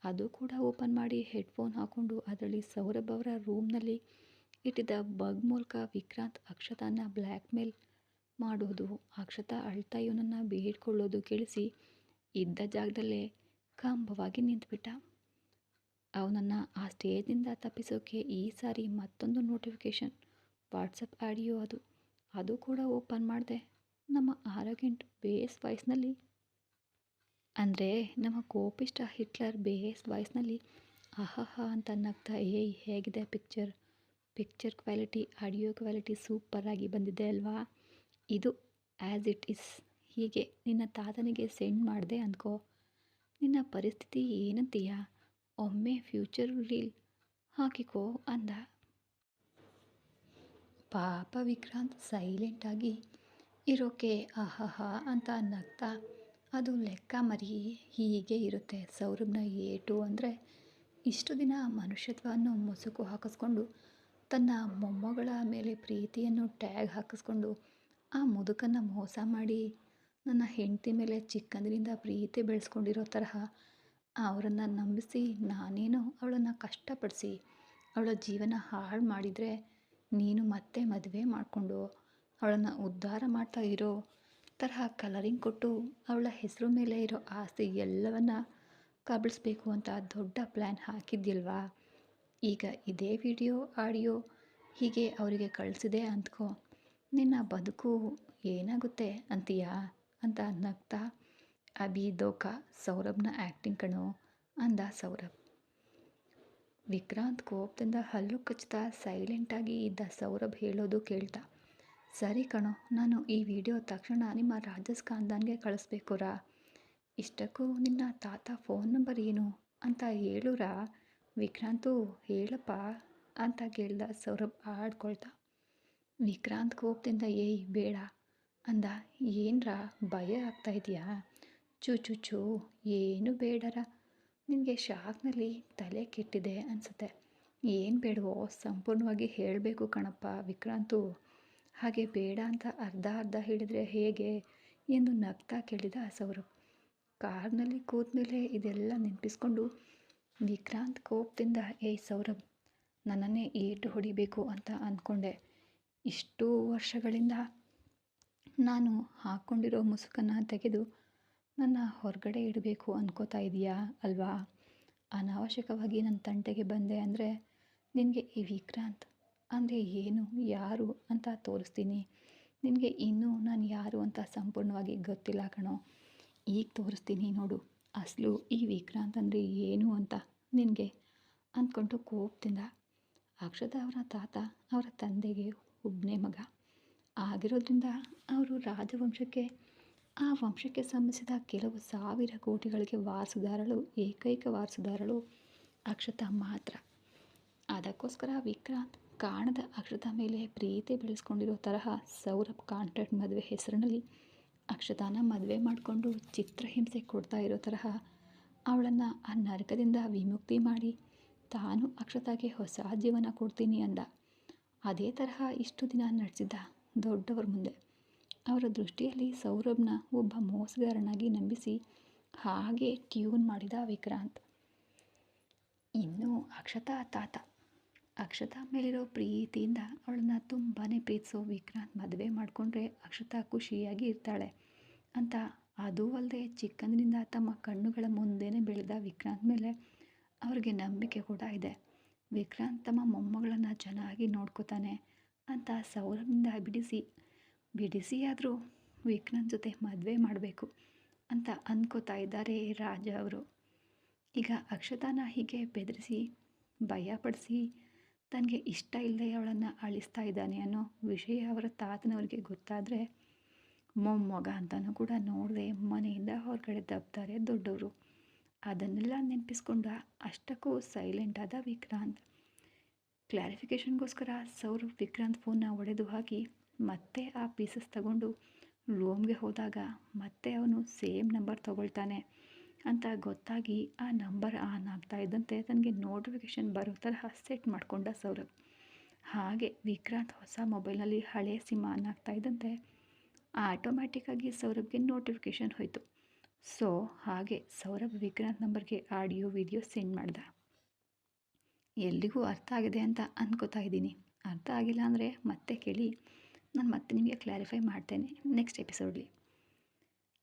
ಅದು ಕೂಡ ಓಪನ್ ಮಾಡಿ ಹೆಡ್ಫೋನ್ ಹಾಕ್ಕೊಂಡು ಅದರಲ್ಲಿ ಸೌರಭ್ ಅವರ ರೂಮ್ನಲ್ಲಿ ಇಟ್ಟಿದ್ದ ಬಗ್ ಮೂಲಕ ವಿಕ್ರಾಂತ್ ಅಕ್ಷತಾನ ಬ್ಲ್ಯಾಕ್ ಮೇಲ್ ಮಾಡೋದು ಅಕ್ಷತಾ ಅಳ್ತಾ ಇವನನ್ನು ಬೇಡ್ಕೊಳ್ಳೋದು ಕೇಳಿಸಿ ಇದ್ದ ಜಾಗದಲ್ಲೇ ಕಂಬವಾಗಿ ನಿಂತುಬಿಟ್ಟ. ಅವನನ್ನು ಆ ಸ್ಟೇಜಿಂದ ತಪ್ಪಿಸೋಕೆ ಈ ಸಾರಿ ಮತ್ತೊಂದು ನೋಟಿಫಿಕೇಷನ್ ವಾಟ್ಸಪ್ ಆಡಿಯೋ ಅದು. ಅದು ಕೂಡ ಓಪನ್ ಮಾಡಿದೆ. ನಮ್ಮ ಆರೋಗ್ಯಂಟು ಬೇಸ್ ವಾಯ್ಸ್ನಲ್ಲಿ ಅಂದರೆ ನಮ್ಮ ಕೋಪಿಷ್ಟ ಹಿಟ್ಲರ್ ಬೇಸ್ ವಾಯ್ಸ್ನಲ್ಲಿ ಅಹಹ ಅಂತ ನಗ್ತಾ ಏಯ್, ಹೇಗಿದೆ picture? Picture quality, audio quality ಸೂಪರಾಗಿ ಬಂದಿದೆ ಅಲ್ವಾ? ಇದು ಆ್ಯಸ್ ಇಟ್ ಇಸ್. ಹೀಗೆ ನಿನ್ನ ತಾತನಿಗೆ ಸೆಂಡ್ ಮಾಡಿದೆ ಅಂದ್ಕೋ. ನಿನ್ನ ಪರಿಸ್ಥಿತಿ ಏನಂತೀಯ? ಒಮ್ಮೆ ಫ್ಯೂಚರ್ ರೀಲ್ ಹಾಕಿಕೋ ಅಂದ. ಪಾಪ ವಿಕ್ರಾಂತ್ ಸೈಲೆಂಟಾಗಿ ಇರೋಕೆ ಆಹಾಹ ಅಂತ ನಗ್ತಾ, ಅದು ಲೆಕ್ಕ ಮರಿ ಹೀಗೆ ಇರುತ್ತೆ ಸೌರಭ್ನ ಏಟು ಅಂದರೆ. ಇಷ್ಟು ದಿನ ಮನುಷ್ಯತ್ವವನ್ನು ಮುಸುಕು ಹಾಕಿಸ್ಕೊಂಡು, ತನ್ನ ಮೊಮ್ಮಗಳ ಮೇಲೆ ಪ್ರೀತಿಯನ್ನು ಟ್ಯಾಗ್ ಹಾಕಿಸ್ಕೊಂಡು, ಆ ಮುದುಕನ್ನು ಮೋಸ ಮಾಡಿ, ನನ್ನ ಹೆಂಡತಿ ಮೇಲೆ ಚಿಕ್ಕಂದಿನಿಂದ ಪ್ರೀತಿ ಬೆಳೆಸ್ಕೊಂಡಿರೋ ತರಹ, ಅವರನ್ನು ನಂಬಿಸಿ ನಾನೇನು ಅವಳನ್ನು ಕಷ್ಟಪಡಿಸಿ, ಅವಳ ಜೀವನ ಹಾಳು ಮಾಡಿದರೆ ನೀನು ಮತ್ತೆ ಮದುವೆ ಮಾಡಿಕೊಂಡು ಅವಳನ್ನು ಉದ್ಧಾರ ಮಾಡ್ತಾ ಇರೋ ತರಹ ಕಲರಿಂಗ್ ಕೊಟ್ಟು ಅವಳ ಹೆಸರು ಮೇಲೆ ಇರೋ ಆಸ್ತಿ ಎಲ್ಲವನ್ನ ಕಬಳಿಸ್ಬೇಕು ಅಂತ ದೊಡ್ಡ ಪ್ಲ್ಯಾನ್ ಹಾಕಿದ್ದಿಲ್ವಾ ಈಗ ಇದೇ ವಿಡಿಯೋ, ಆಡಿಯೋ ಹೀಗೆ ಅವರಿಗೆ ಕಳಿಸಿದೆ ಅಂದ್ಕೋ ನಿನ್ನ ಬದುಕು ಏನಾಗುತ್ತೆ ಅಂತೀಯಾ? ಅಂತ ನಗ್ತಾ ಅಭಿ ದೋಖಾ ಸೌರಭ್ನ ಆ್ಯಕ್ಟಿಂಗ್ ಕಣೋ ಅಂದ ಸೌರಭ್. ವಿಕ್ರಾಂತ್ ಕೋಪದಿಂದ ಹಲ್ಲು ಕಚ್ತಾ ಸೈಲೆಂಟಾಗಿ ಇದ್ದ ಸೌರಭ್ ಹೇಳೋದು ಕೇಳ್ತಾ, ಸರಿ ಕಣೋ, ನಾನು ಈ ವಿಡಿಯೋ ತಕ್ಷಣ ನಿಮ್ಮ ರಾಜಸ್ ಕಳಿಸ್ಬೇಕು ರಾ ಇಷ್ಟಕ್ಕೂ ನಿನ್ನ ತಾತ ಫೋನ್ ನಂಬರ್ ಏನು? ಅಂತ ಹೇಳುರಾ? ವಿಕ್ರಾಂತು, ಹೇಳಪ್ಪ ಅಂತ ಕೇಳ್ದ ಸೌರಭ್ ಆಡ್ಕೊಳ್ತಾ, ವಿಕ್ರಾಂತ್ ಕೋಪದಿಂದ, ಏಯ್, ಬೇಡ ಅಂದ, ಏನರ, ಭಯ ಆಗ್ತಾ ಇದೆಯಾ? ಚೂ ಚೂ ಚೂ ಏನು ಬೇಡರ? ನಿನಗೆ ಶಾಕ್ನಲ್ಲಿ ತಲೆ ಕೆಟ್ಟಿದೆ ಅನಿಸುತ್ತೆ. ಏನು ಬೇಡವೋ ಸಂಪೂರ್ಣವಾಗಿ ಹೇಳಬೇಕು ಕಣಪ್ಪ ವಿಕ್ರಾಂತು. ಹಾಗೆ ಬೇಡ ಅಂತ ಅರ್ಧ ಅರ್ಧ ಹೇಳಿದರೆ ಹೇಗೆ ಎಂದು ನಗ್ತಾ ಕೇಳಿದ ಸೌರಭ್ ಕಾರ್ನಲ್ಲಿ ಕೂತ್ಮೇಲೆ ಇದೆಲ್ಲ ನೆನಪಿಸ್ಕೊಂಡು ವಿಕ್ರಾಂತ್ ಕೋಪದಿಂದ, ಏಯ್ ಸೌರಭ್, ನನ್ನನ್ನೇ ಏಟು ಹೊಡಿಬೇಕು ಅಂತ ಅಂದ್ಕೊಂಡೆ ಇಷ್ಟು ವರ್ಷಗಳಿಂದ ನಾನು ಹಾಕ್ಕೊಂಡಿರೋ ಮುಸುಕನ್ನು ತೆಗೆದು ನನ್ನ ಹೊರಗಡೆ ಇಡಬೇಕು ಅನ್ಕೋತಾ ಇದೀಯಾ ಅಲ್ವಾ? ಅನಾವಶ್ಯಕವಾಗಿ ನನ್ನ ತಂಟೆಗೆ ಬಂದೆ ಅಂದರೆ ನಿನಗೆ ಈ ವಿಕ್ರಾಂತ್ ಅಂದರೆ ಏನು, ಯಾರು ಅಂತ ತೋರಿಸ್ತೀನಿ. ನಿನಗೆ ಇನ್ನೂ ನಾನು ಯಾರು ಅಂತ ಸಂಪೂರ್ಣವಾಗಿ ಗೊತ್ತಿಲ್ಲ ಕಣೋ. ಈಗ ತೋರಿಸ್ತೀನಿ ನೋಡು, ಅಸಲು ಈ ವಿಕ್ರಾಂತ್ ಅಂದರೆ ಏನು ಅಂತ ನಿನಗೆ ಅಂದ್ಕೊಂಡು ಕೋಪದಿಂದ. ಅಕ್ಷತಾ ಅವರ ತಾತ, ಅವರ ತಂದೆಗೆ ಒಬ್ಬನೇ ಮಗ. ಆಗಿರೋದ್ರಿಂದ ಅವರು ರಾಜವಂಶಕ್ಕೆ ಆ ವಂಶಕ್ಕೆ ಸಂಬಂಧಿಸಿದ ಕೆಲವು ಸಾವಿರ ಕೋಟಿಗಳಿಗೆ ವಾರಸುದಾರಳು ಏಕೈಕ ವಾರಸುದಾರಳು ಅಕ್ಷತಾ ಮಾತ್ರ. ಅದಕ್ಕೋಸ್ಕರ ವಿಕ್ರಾಂತ್ ಕಾಣದ ಅಕ್ಷತಾ ಮೇಲೆ ಪ್ರೀತಿ ಬೆಳೆಸ್ಕೊಂಡಿರೋ ತರಹ ಸೌರಭ್ ಕಾಂಟ್ರಾಕ್ಟ್ ಮದುವೆ ಹೆಸರಿನಲ್ಲಿ ಅಕ್ಷತಾನ ಮದುವೆ ಮಾಡಿಕೊಂಡು ಚಿತ್ರಹಿಂಸೆ ಕೊಡ್ತಾ ಇರೋ ತರಹ ಅವಳನ್ನು ಆ ನರಕದಿಂದ ವಿಮುಕ್ತಿ ಮಾಡಿ ತಾನು ಅಕ್ಷತಾಗೆ ಹೊಸ ಜೀವನ ಕೊಡ್ತೀನಿ ಅಂದ. ಅದೇ ತರಹ ಇಷ್ಟು ದಿನ ನಡೆಸಿದ್ದ ದೊಡ್ಡವರ ಮುಂದೆ. ಅವರ ದೃಷ್ಟಿಯಲ್ಲಿ ಸೌರಭ್ನ ಒಬ್ಬ ಮೋಸಗಾರನಾಗಿ ನಂಬಿಸಿ ಹಾಗೆ ಟ್ಯೂನ್ ಮಾಡಿದ ವಿಕ್ರಾಂತ್. ಇನ್ನು ಅಕ್ಷತಾ ತಾತ. ಅಕ್ಷತಾ ಮೇಲಿರೋ ಪ್ರೀತಿಯಿಂದ ಅವಳನ್ನು ತುಂಬಾ ಪ್ರೀತಿಸೋ ವಿಕ್ರಾಂತ್ ಮದುವೆ ಮಾಡಿಕೊಂಡ್ರೆ ಅಕ್ಷತಾ ಖುಷಿಯಾಗಿ ಇರ್ತಾಳೆ ಅಂತ ಅದೂ ಅಲ್ಲದೆ ಚಿಕ್ಕಂದಿನಿಂದ ತಮ್ಮ ಕಣ್ಣುಗಳ ಮುಂದೆನೇ ಬೆಳೆದ ವಿಕ್ರಾಂತ್ ಮೇಲೆ ಅವ್ರಿಗೆ ನಂಬಿಕೆ ಕೂಡ ಇದೆ. ವಿಕ್ರಾಂತ್ ತಮ್ಮ ಮೊಮ್ಮಗಳನ್ನು ಚೆನ್ನಾಗಿ ನೋಡ್ಕೋತಾನೆ ಅಂತ ಸೌರಭ್ನಿಂದ ಬಿಡಿಸಿ ಬಿಡಿಸಿ ಆದರೂ ವಿಕ್ರಾಂತ್ ಜೊತೆ ಮದುವೆ ಮಾಡಬೇಕು ಅಂತ ಅಂದ್ಕೋತಾ ಇದ್ದಾರೆ ರಾಜ ಅವರು. ಈಗ ಅಕ್ಷತಾನ ಹೀಗೆ ಬೆದರಿಸಿ ಭಯಪಡಿಸಿ ತನಗೆ ಇಷ್ಟ ಇಲ್ಲದೆ ಅವಳನ್ನು ಅಳಿಸ್ತಾ ಇದ್ದಾನೆ ಅನ್ನೋ ವಿಷಯ ಅವರ ತಾತನವರಿಗೆ ಗೊತ್ತಾದರೆ ಮೊಮ್ಮಗ ಅಂತಲೂ ಕೂಡ ನೋಡದೆ ಮನೆಯಿಂದ ಹೊರಗಡೆ ದಬ್ತಾರೆ ದೊಡ್ಡವರು. ಅದನ್ನೆಲ್ಲ ನೆನಪಿಸ್ಕೊಂಡ ಅಷ್ಟಕ್ಕೂ ಸೈಲೆಂಟ್ ಆದ ವಿಕ್ರಾಂತ್. ಕ್ಲಾರಿಫಿಕೇಷನ್ಗೋಸ್ಕರ ಸೌರವ್ ವಿಕ್ರಾಂತ್ ಫೋನ್ನ ಒಡೆದು ಹಾಕಿ ಮತ್ತೆ ಆ ಪೀಸಸ್ ತಗೊಂಡು ರೂಮ್ಗೆ ಹೋದಾಗ ಮತ್ತೆ ಅವನು ಸೇಮ್ ನಂಬರ್ ತಗೊಳ್ತಾನೆ ಅಂತ ಗೊತ್ತಾಗಿ ಆ ನಂಬರ್ ಆನ್ ಆಗ್ತಾ ಇದ್ದಂತೆ ತನಗೆ ನೋಟಿಫಿಕೇಷನ್ ಬರೋ ತರಹ ಸೆಟ್ ಮಾಡಿಕೊಂಡ ಸೌರಭ್. ಹಾಗೆ ವಿಕ್ರಾಂತ್ ಹೊಸ ಮೊಬೈಲ್ನಲ್ಲಿ ಹಳೆಯ ಸಿಮ್ ಆನ್ ಆಗ್ತಾ ಇದ್ದಂತೆ ಆಟೋಮ್ಯಾಟಿಕ್ಕಾಗಿ ಸೌರಭ್ಗೆ ನೋಟಿಫಿಕೇಷನ್ ಹೋಯಿತು. ಸೊ ಹಾಗೆ ಸೌರಭ್ ವಿಕ್ರಾಂತ್ ನಂಬರ್ಗೆ ಆಡಿಯೋ ವಿಡಿಯೋ ಸೆಂಡ್ ಮಾಡ್ದ. ಎಲ್ಲಿಗೂ ಅರ್ಥ ಆಗಿದೆ ಅಂತ ಅನ್ಕೋತಾ ಇದ್ದೀನಿ. ಅರ್ಥ ಆಗಿಲ್ಲ ಅಂದರೆ ಮತ್ತೆ ಕೇಳಿ. ನಾನು ಮತ್ತೆ ನಿಮಗೆ ಕ್ಲಾರಿಫೈ ಮಾಡ್ತೇನೆ ನೆಕ್ಸ್ಟ್ ಎಪಿಸೋಡ್ಲಿ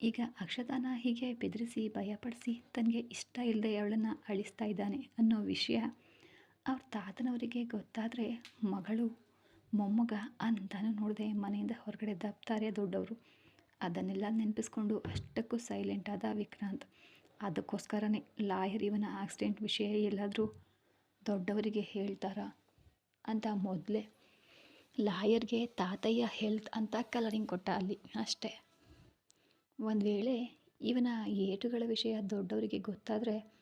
ಈಗ ಅಕ್ಷತಾನ ಹೀಗೆ ಬೆದರಿಸಿ, ಭಯಪಡಿಸಿ, ತನಗೆ ಇಷ್ಟ ಇಲ್ಲದೆ ಅವಳನ್ನು ಅಳಿಸ್ತಾ ಇದ್ದಾನೆ ಅನ್ನೋ ವಿಷಯ ಅವ್ರ ತಾತನವರಿಗೆ ಗೊತ್ತಾದರೆ ಮಗಳು, ಮೊಮ್ಮಗ ಅಂತಾನು ನೋಡಿದೆ ಮನೆಯಿಂದ ಹೊರಗಡೆ ದಬ್ತಾರೆ ದೊಡ್ಡವರು. ಅದನ್ನೆಲ್ಲ ನೆನಪಿಸ್ಕೊಂಡು ಅಷ್ಟಕ್ಕೂ ಸೈಲೆಂಟ್ ಆದ ವಿಕ್ರಾಂತ್. ಅದಕ್ಕೋಸ್ಕರನೇ ಲಾಯರ್ ಇವನ ಆಕ್ಸಿಡೆಂಟ್ ವಿಷಯ ಎಲ್ಲಾದರೂ ದೊಡ್ಡವರಿಗೆ ಹೇಳ್ತಾರಾ? ಅಂತ ಮೊದಲೇ ಲಾಯರ್ಗೆ ತಾತಯ್ಯ ಹೆಲ್ತ್ ಅಂತ ಕಲರಿಂಗ್ ಕೊಟ್ಟ ಅಲ್ಲಿ, ಅಷ್ಟೇ. ಒಂದು ವೇಳೆ ಇವನ ಏಟುಗಳ ವಿಷಯ ದೊಡ್ಡವರಿಗೆ ಗೊತ್ತಾದರೆ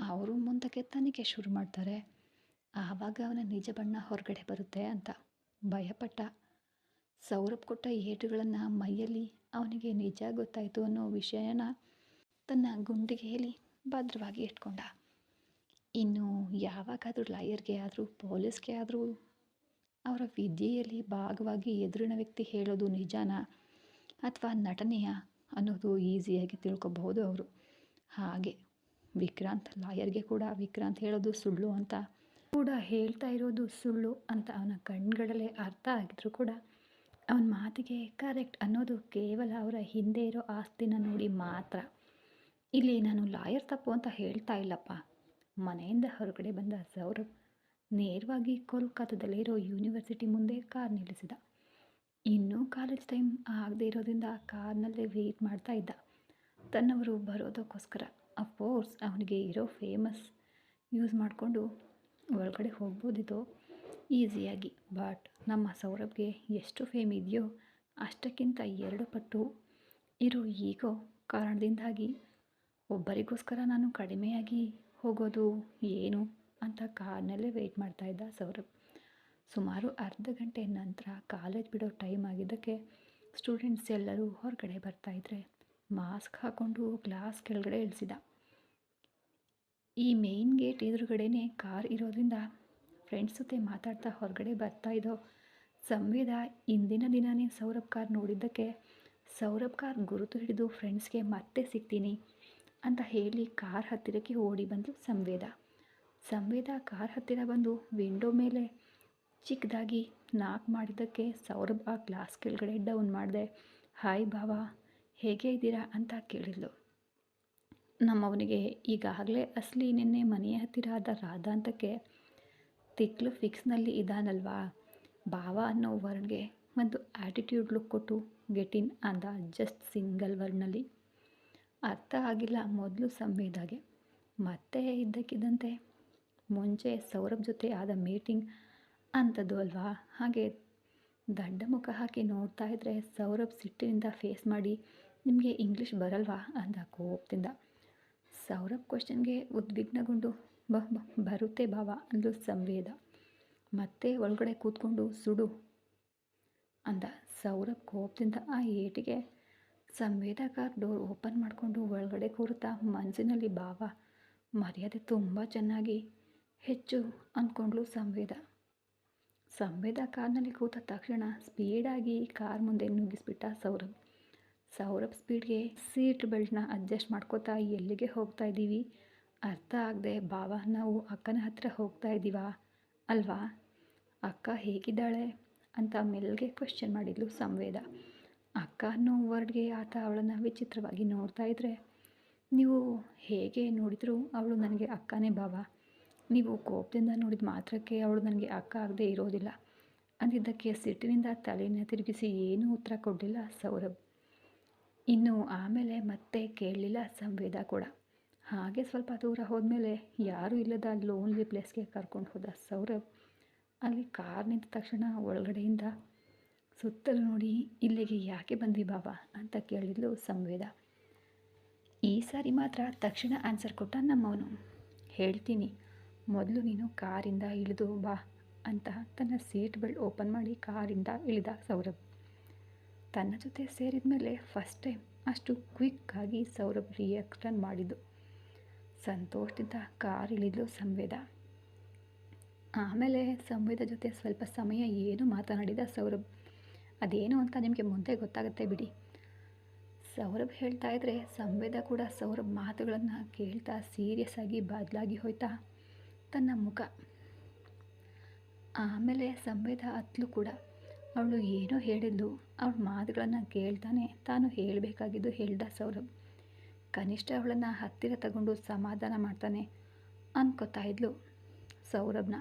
ಅವರು ಮುಂದಕ್ಕೆ ತನಿಖೆ ಶುರು ಮಾಡ್ತಾರೆ. ಆವಾಗ ಅವನ ನಿಜ ಬಣ್ಣ ಹೊರಗಡೆ ಬರುತ್ತೆ ಅಂತ ಭಯಪಟ್ಟ. ಸೌರಭ್ ಕೊಟ್ಟ ಏಟುಗಳನ್ನು ಮೈಯಲ್ಲಿ ಅವನಿಗೆ ನಿಜ ಗೊತ್ತಾಯಿತು ಅನ್ನೋ ವಿಷಯನ ತನ್ನ ಗುಂಡಿಗೆಯಲ್ಲಿ ಭದ್ರವಾಗಿ ಇಟ್ಕೊಂಡ. ಇನ್ನು ಯಾವಾಗಾದರೂ ಲಾಯರ್ಗೆ ಆದರೂ ಪೊಲೀಸ್ಗೆ ಆದರೂ ಅವರ ವಿದ್ಯೆಯಲ್ಲಿ ಭಾಗವಾಗಿ ಎದುರಿನ ವ್ಯಕ್ತಿ ಹೇಳೋದು ನಿಜಾನ ಅಥವಾ ನಟನೆಯ ಅನ್ನೋದು ಈಸಿಯಾಗಿ ತಿಳ್ಕೊಬಹುದು ಅವರು. ಹಾಗೆ ವಿಕ್ರಾಂತ್ ಲಾಯರ್ಗೆ ಕೂಡ ವಿಕ್ರಾಂತ್ ಹೇಳೋದು ಸುಳ್ಳು ಅಂತ ಕೂಡ ಹೇಳ್ತಾ ಇರೋದು ಸುಳ್ಳು ಅಂತ ಅವನ ಕಣ್ಗಳಲ್ಲೇ ಅರ್ಥ ಆಗಿದ್ರು ಕೂಡ ಅವನ ಮಾತಿಗೆ ಕರೆಕ್ಟ್ ಅನ್ನೋದು ಕೇವಲ ಅವರ ಹಿಂದೆ ಇರೋ ಆಸ್ತಿನ ನೋಡಿ ಮಾತ್ರ. ಇಲ್ಲಿ ನಾನು ಲಾಯರ್ ತಪ್ಪು ಅಂತ ಹೇಳ್ತಾ ಇಲ್ಲಪ್ಪ. ಮನೆಯಿಂದ ಹೊರಗಡೆ ಬಂದ ಸೌರಭ್ ನೇರವಾಗಿ ಕೋಲ್ಕತ್ತಾದಲ್ಲಿರೋ ಯೂನಿವರ್ಸಿಟಿ ಮುಂದೆ ಕಾರ್ ನಿಲ್ಲಿಸಿದ. ಇನ್ನೂ ಕಾಲೇಜ್ ಟೈಮ್ ಆಗದೆ ಇರೋದ್ರಿಂದ ಕಾರ್ನಲ್ಲೇ ವೆಯ್ಟ್ ಮಾಡ್ತಾ ಇದ್ದ. ತನ್ನವರು ಬರೋದಕ್ಕೋಸ್ಕರ ಅಫ್ಕೋರ್ಸ್ ಅವನಿಗೆ ಇರೋ ಫೇಮಸ್ ಯೂಸ್ ಮಾಡಿಕೊಂಡು ಒಳಗಡೆ ಹೋಗ್ಬೋದಿತ್ತು ಈಸಿಯಾಗಿ ಬಟ್ ನಮ್ಮ ಸೌರಭ್ಗೆ ಎಷ್ಟು ಫೇಮ್ ಇದೆಯೋ ಅಷ್ಟಕ್ಕಿಂತ ಎರಡು ಪಟ್ಟು ಇರೋ ಈಗೋ ಕಾರಣದಿಂದಾಗಿ ಒಬ್ಬರಿಗೋಸ್ಕರ ನಾನು ಕಡಿಮೆಯಾಗಿ ಹೋಗೋದು ಏನು? ಅಂತ ಕಾರ್ನಲ್ಲೇ ವೆಯ್ಟ್ ಮಾಡ್ತಾ ಇದ್ದ ಸೌರಭ್. ಸುಮಾರು ಅರ್ಧ ಗಂಟೆ ನಂತರ ಕಾಲೇಜ್ ಬಿಡೋ ಟೈಮ್ ಆಗಿದ್ದಕ್ಕೆ ಸ್ಟೂಡೆಂಟ್ಸ್ ಎಲ್ಲರೂ ಹೊರಗಡೆ ಬರ್ತಾಯಿದ್ರೆ ಮಾಸ್ಕ್ ಹಾಕ್ಕೊಂಡು ಗ್ಲಾಸ್ ಕೆಳಗಡೆ ಇಳಿಸಿದ. ಈ ಮೇಯ್ನ್ ಗೇಟ್ ಎದುರುಗಡೆನೇ ಕಾರ್ ಇರೋದ್ರಿಂದ ಫ್ರೆಂಡ್ಸ್ ಜೊತೆ ಮಾತಾಡ್ತಾ ಹೊರಗಡೆ ಬರ್ತಾ ಇದ್ದೋ ಸಂವೇದ ಇಂದಿನ ದಿನವೇ ಸೌರಭ್ ಕಾರ್ ನೋಡಿದ್ದಕ್ಕೆ, ಸೌರಭ್ ಕಾರ್ ಗುರುತು ಹಿಡಿದು ಫ್ರೆಂಡ್ಸ್ಗೆ ಮತ್ತೆ ಸಿಗ್ತೀನಿ ಅಂತ ಹೇಳಿ ಕಾರ್ ಹತ್ತಿರಕ್ಕೆ ಓಡಿ ಬಂದು ಸಂವೇದ. ಸಂವೇದ ಕಾರ್ ಹತ್ತಿರ ಬಂದು ವಿಂಡೋ ಮೇಲೆ ಚಿಕ್ಕದಾಗಿ ನಾಕ್ ಮಾಡಿದ್ದಕ್ಕೆ ಸೌರಭ್ ಆ ಗ್ಲಾಸ್ ಕೆಳಗಡೆ ಡೌನ್ ಮಾಡಿದೆ, ಹಾಯ್ ಬಾವ ಹೇಗೆ ಇದ್ದೀರಾ? ಅಂತ ಕೇಳಿದ್ಲು. ನಮ್ಮವನಿಗೆ ಈಗಾಗಲೇ ಅಸಲಿ ನಿನ್ನೆ ಮನೆಯ ಹತ್ತಿರ ಆದ ರಾಧಾ ಅಂತಕ್ಕೆ ತಿಕ್ಲು ಫಿಕ್ಸ್ನಲ್ಲಿ ಇದ್ದಾನಲ್ವಾ ಭಾವ ಅನ್ನೋ ವರ್ಡ್ಗೆ ಒಂದು ಆ್ಯಟಿಟ್ಯೂಡ್ ಲುಕ್ ಕೊಟ್ಟು ಗೆಟ್ ಇನ್ ಅಂದ ಜಸ್ಟ್ ಸಿಂಗಲ್ ವರ್ಡ್ನಲ್ಲಿ ಅರ್ಥ ಆಗಿಲ್ಲ ಮೊದಲು ಸಂವೇದಾಗೆ. ಮತ್ತೆ ಇದ್ದಕ್ಕಿದ್ದಂತೆ ಮುಂಚೆ ಸೌರಭ್ ಜೊತೆ ಆದ ಮೀಟಿಂಗ್ ಅಂಥದ್ದು ಅಲ್ವಾ? ಹಾಗೆ ದಡ್ಡ ಮುಖ ಹಾಕಿ ನೋಡ್ತಾ ಇದ್ದರೆ ಸೌರಭ್ ಸಿಟ್ಟಿನಿಂದ ಫೇಸ್ ಮಾಡಿ, ನಿಮಗೆ ಇಂಗ್ಲೀಷ್ ಬರಲ್ವಾ? ಅಂದ ಕೋಪದಿಂದ. ಸೌರಭ್ ಕ್ವಶನ್ಗೆ ಉದ್ವಿಗ್ನಗೊಂಡು, ಬ ಬರುತ್ತೆ ಭಾವ ಅಂದು ಸಂವೇದ. ಮತ್ತೆ ಒಳಗಡೆ ಕೂತ್ಕೊಂಡು, ಸುಡು ಅಂದ ಸೌರಭ್ ಕೋಪದಿಂದ ಆ ಏಟಿಗೆ. ಸಂವೇದ ಕಾರ್ ಡೋರ್ ಓಪನ್ ಮಾಡಿಕೊಂಡು ಒಳಗಡೆ ಕೂರುತ್ತಾ ಮನಸ್ಸಿನಲ್ಲಿ ಭಾವ, ಮರ್ಯಾದೆ ತುಂಬ ಚೆನ್ನಾಗಿ ಹೆಚ್ಚು ಅಂದ್ಕೊಂಡ್ಲು ಸಂವೇದ. ಸಂವೇದ ಕಾರ್ನಲ್ಲಿ ಕೂತ ತಕ್ಷಣ ಸ್ಪೀಡಾಗಿ ಕಾರ್ ಮುಂದೆ ನುಗ್ಗಿಸ್ಬಿಟ್ಟ ಸೌರಭ್. ಸೌರಭ್ ಸ್ಪೀಡ್ಗೆ ಸೀಟ್ ಬೆಲ್ಟ್ನ ಅಡ್ಜಸ್ಟ್ ಮಾಡ್ಕೋತಾ ಎಲ್ಲಿಗೆ ಹೋಗ್ತಾ ಇದ್ದೀವಿ? ಅರ್ಥ ಆಗದೆ ಬಾವ ನಾವು ಅಕ್ಕನ ಹತ್ತಿರ ಹೋಗ್ತಾ ಇದ್ದೀವಾ? ಅಲ್ವಾ? ಅಕ್ಕ ಹೇಗಿದ್ದಾಳೆ? ಅಂತ ಮೆಲ್ಗೆ ಕ್ವೆಶ್ಚನ್ ಮಾಡಿದ್ಲು ಸಂವೇದ. ಅಕ್ಕ ಅನ್ನೋ ವರ್ಡ್ಗೆ ಆತ ಅವಳನ್ನು ವಿಚಿತ್ರವಾಗಿ ನೋಡ್ತಾ ಇದ್ದರೆ ನೀವು ಹೇಗೆ ನೋಡಿದರೂ ಅವಳು ನನಗೆ ಅಕ್ಕನೇ ಬಾವ ನೀವು ಕೋಪದಿಂದ ನೋಡಿದ ಮಾತ್ರಕ್ಕೆ ಅವಳು ನನಗೆ ಅಕ್ಕ ಆಗದೆ ಇರೋದಿಲ್ಲ. ಅಂದಿದ್ದಕ್ಕೆ ಸಿಟ್ಟಿನಿಂದ ತಲೆಯನ್ನು ತಿರುಗಿಸಿ ಏನೂ ಉತ್ತರ ಕೊಡಲಿಲ್ಲ ಸೌರಭ್. ಇನ್ನು ಆಮೇಲೆ ಮತ್ತೆ ಕೇಳಲಿಲ್ಲ ಸಂವೇದ ಕೂಡ. ಹಾಗೆ ಸ್ವಲ್ಪ ದೂರ ಹೋದ್ಮೇಲೆ ಯಾರೂ ಇಲ್ಲದ ಲೋನ್ಲಿ ಪ್ಲೇಸ್ಗೆ ಕರ್ಕೊಂಡು ಹೋದ ಸೌರಭ್ ಅಲ್ಲಿ ಕಾರ್ ನಿಂತ ತಕ್ಷಣ ಒಳಗಡೆಯಿಂದ ಸುತ್ತಲೂ ನೋಡಿ, ಇಲ್ಲಿಗೆ ಯಾಕೆ ಬಂದ್ವಿ ಬಾಬಾ? ಅಂತ ಕೇಳಿದ್ಲು ಸಂವೇದ. ಈ ಸಾರಿ ಮಾತ್ರ ತಕ್ಷಣ ಆನ್ಸರ್ ಕೊಟ್ಟ ನಮ್ಮವನು. ಹೇಳ್ತೀನಿ ಮೊದಲು ನೀನು ಕಾರಿಂದ ಇಳಿದು ಬಾ ಅಂತ ತನ್ನ ಸೀಟ್ ಬೆಲ್ಟ್ ಓಪನ್ ಮಾಡಿ ಕಾರಿಂದ ಇಳಿದ ಸೌರಭ್. ತನ್ನ ಜೊತೆ ಸೇರಿದ ಮೇಲೆ ಫಸ್ಟ್ ಟೈಮ್ ಅಷ್ಟು ಕ್ವಿಕ್ಕಾಗಿ ಸೌರಭ್ ರಿಯಾಕ್ಷನ್ ಮಾಡಿದ್ದು. ಸಂತೋಷದಿಂದ ಕಾರ್ ಇಳಿದ್ಲು ಸಂವೇದ. ಆಮೇಲೆ ಸಂವೇದ ಜೊತೆ ಸ್ವಲ್ಪ ಸಮಯ ಏನು ಮಾತನಾಡಿದ ಸೌರಭ್. ಅದೇನು ಅಂತ ನಿಮಗೆ ಮುಂದೆ ಗೊತ್ತಾಗುತ್ತೆ ಬಿಡಿ. ಸೌರಭ್ ಹೇಳ್ತಾ ಇದ್ರೆ ಸಂವೇದ ಕೂಡ ಸೌರಭ್ ಮಾತುಗಳನ್ನು ಕೇಳ್ತಾ ಸೀರಿಯಸ್ ಆಗಿ ಬದಲಾಗಿ ಹೋಯ್ತಾ ತನ್ನ ಮುಖ. ಆಮೇಲೆ ಸಂವೇದ ಅತ್ಲು ಕೂಡ ಅವಳು ಏನೋ ಹೇಳಿದ್ದು, ಅವಳ ಮಾತುಗಳನ್ನು ಕೇಳ್ತಾನೆ ತಾನು ಹೇಳಬೇಕಾಗಿದ್ದು ಹೇಳ್ದ ಸೌರಭ್. ಕನಿಷ್ಠ ಅವಳನ್ನು ಹತ್ತಿರ ತಗೊಂಡು ಸಮಾಧಾನ ಮಾಡ್ತಾನೆ ಅನ್ಕೋತಾ ಇದ್ಲು ಸೌರಭ್ನ.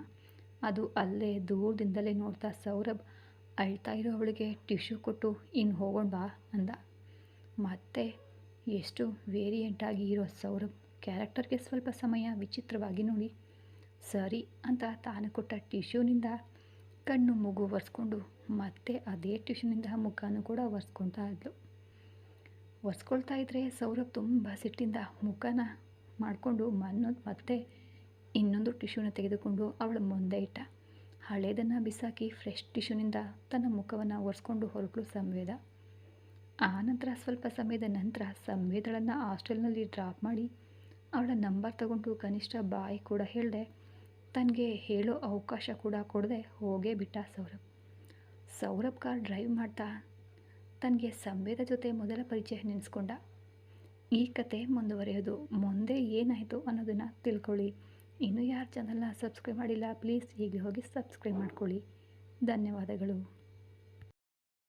ಅದು ಅಲ್ಲೇ ದೂರದಿಂದಲೇ ನೋಡ್ತಾ ಸೌರಭ್ ಅಳ್ತಾ ಇರೋ ಅವಳಿಗೆ ಟಿಶ್ಯೂ ಕೊಟ್ಟು, ಇನ್ನು ಹೋಗೋಣ ಬಾ ಅಂದ. ಮತ್ತೆ ಎಷ್ಟು ವೇರಿಯಂಟಾಗಿ ಇರೋ ಸೌರಭ್ ಕ್ಯಾರೆಕ್ಟರ್ಗೆ ಸ್ವಲ್ಪ ಸಮಯ ವಿಚಿತ್ರವಾಗಿ ನೋಡಿ ಸರಿ ಅಂತ ತಾನು ಕೊಟ್ಟ ಟಿಶ್ಯೂನಿಂದ ಕಣ್ಣು ಮಗು ಒರೆಸ್ಕೊಂಡು ಮತ್ತೆ ಅದೇ ಟಿಶ್ಯೂನಿಂದ ಮುಖನೂ ಕೂಡ ಒರೆಸ್ಕೊಳ್ತಾ ಇದ್ಲು. ಒರೆಸ್ಕೊಳ್ತಾ ಇದ್ದರೆ ಸೌರಭ್ ತುಂಬ ಸಿಟ್ಟಿಂದ ಮುಖನ ಮಾಡಿಕೊಂಡು ಮನ್ನೊಂದು ಮತ್ತೆ ಇನ್ನೊಂದು ಟಿಶ್ಯೂನ ತೆಗೆದುಕೊಂಡು ಅವಳು ಮುಂದೆ ಇಟ್ಟ. ಹಳೇದನ್ನು ಬಿಸಾಕಿ ಫ್ರೆಶ್ ಟಿಶ್ಯೂನಿಂದ ತನ್ನ ಮುಖವನ್ನು ಒರೆಸ್ಕೊಂಡು ಹೊರಟಳು ಸಂವೇದ. ಆನಂತರ ಸ್ವಲ್ಪ ಸಮಯದ ನಂತರ ಸಂವೇದಳನ್ನು ಹಾಸ್ಟೆಲ್ನಲ್ಲಿ ಡ್ರಾಪ್ ಮಾಡಿ ಅವಳ ನಂಬರ್ ತಗೊಂಡು ಕನಿಷ್ಠ ಬಾಯಿ ಕೂಡ ಹೇಳಿದೆ ತನಗೆ ಹೇಳೋ ಅವಕಾಶ ಕೂಡ ಕೊಡದೆ ಹೋಗೇ ಬಿಟ್ಟ ಸೌರಭ್. ಸೌರಭ್ ಕಾರ್ ಡ್ರೈವ್ ಮಾಡ್ತಾ ತನಗೆ ಸಂವೇದ ಜೊತೆ ಮೊದಲ ಪರಿಚಯ ನೆನೆಸ್ಕೊಂಡ. ಈ ಕತೆ ಮುಂದುವರೆಯೋದು ಮುಂದೆ ಏನಾಯಿತು ಅನ್ನೋದನ್ನು ತಿಳ್ಕೊಳ್ಳಿ. ಇನ್ನೂ ಯಾರು ಚಾನಲ್ನ ಸಬ್ಸ್ಕ್ರೈಬ್ ಮಾಡಿಲ್ಲ ಪ್ಲೀಸ್ ಈಗಲೇ ಹೋಗಿ ಸಬ್ಸ್ಕ್ರೈಬ್ ಮಾಡ್ಕೊಳ್ಳಿ. ಧನ್ಯವಾದಗಳು.